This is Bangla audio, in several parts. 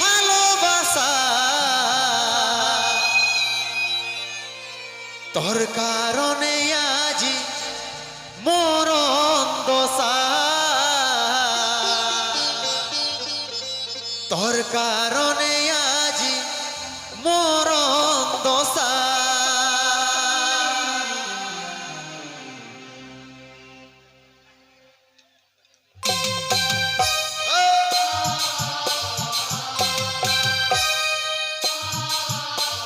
ভালোবাসা। তোর কারণে আজি মরণ দশা তোর কারণে আজি মরণ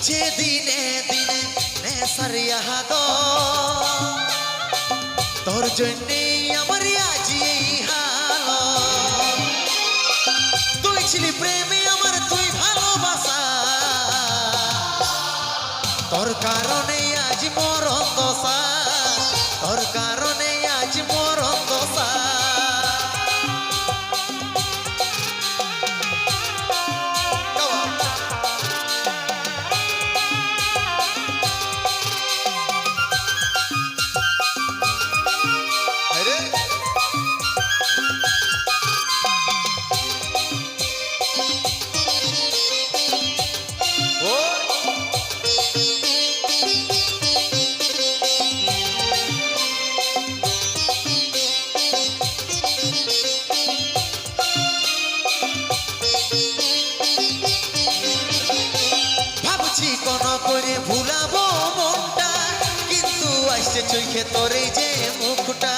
বাড়ছে দিনে দিনে নেশার ইয়াহাদ তোর জন্যে আমার আজি এই হাল। তুই ছিলি প্রেমে আমার তুই ভালোবাসা। তোর কারণে আজ মরণ দশা। তোর কারণে কোন করে ভুলাবো মনটা, কিন্তু আসছে চোখে তোরে যে মুখটা।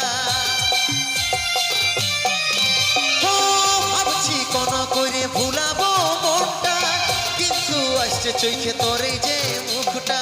ভাবছি কোন করে ভুলাবো মনটা, কিন্তু আসছে চোখে তোরে যে মুখটা।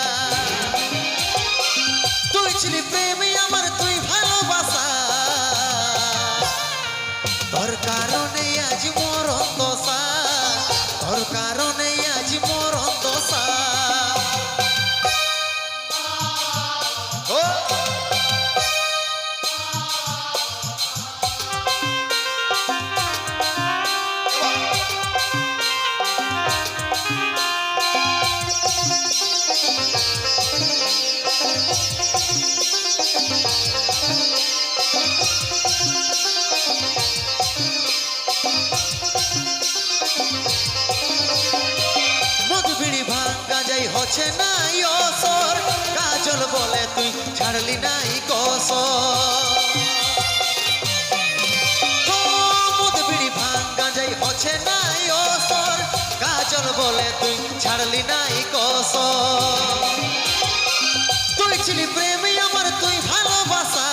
যাই হচ্ছে না অসর। কাজল বলে তুই ছাড়লি নাই কসর। ও, মধুবিড়ি ভাঙ্গা যাই হচ্ছে না অসর। কাজল বলে তুই ছাড়লি নাই কসর। তুই ছিলি প্রেমী আমার তুই ভালোবাসা।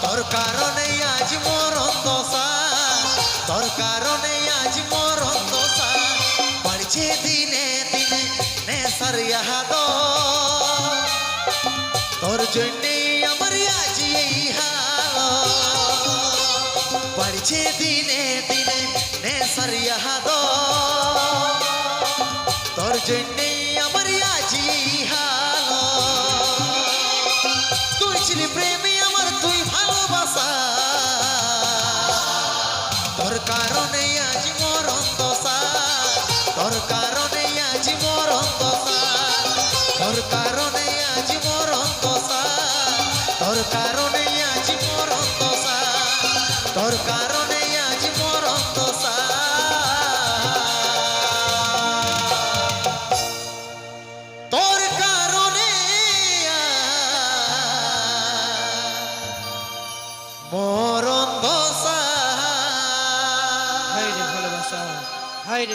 তোর কারণে আজ মরণ দশা। তোর কারণে আজ মরণ দশা। বাড়ছে দিনে নেশার ইয়াহাদ তোর জন্যে আমার আজ এই হাল বাড়ছে দিনে দিনে নেশার ইয়াহাদ তোর জন্যে আমার আজ এই হাল তুই ছিলি প্রেমী আমার তুই ভালোবাসা তোর কারণে তোর কারণে আজ মরণ দশা। তোর কারণে আজ মরণ দশা। তোর কারণে আজ মরণ দশা। তোর কারণে মরণ হাই রে ভালোবাসা হাই রে